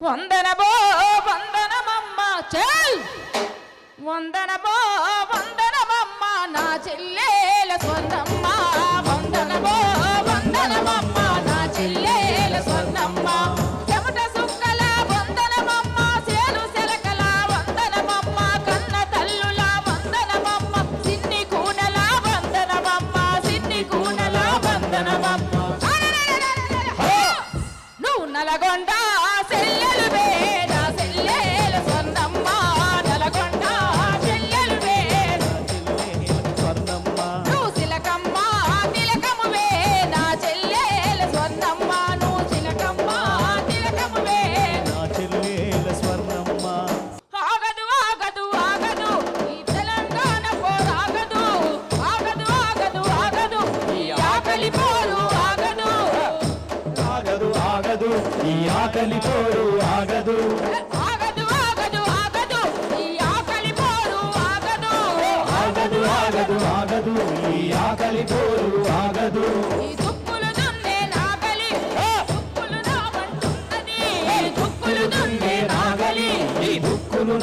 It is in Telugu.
వందనమో వందనమమ్మ చెల్ వందనమో వందనమమ్మ నా చెల్లెల స్వర్ణమ్మ. వందనమో వందనమమ్మ నా చెల్లెల స్వర్ణమ్మ. చెమట ఈ ఆకలి పోరు ఆగదు. ఆగదు ఆగదు ఆగదు. ఈ ఆకలి పోరు ఆగదు. ఆగదు ఆగదు ఆగదు. ఈ ఆకలి పోరు ఆగదు. ఈ దుక్కులు దున్నే నాగలి. దుక్కులు దుక్కులు దున్నే నాగలి. ఈ దుక్కులు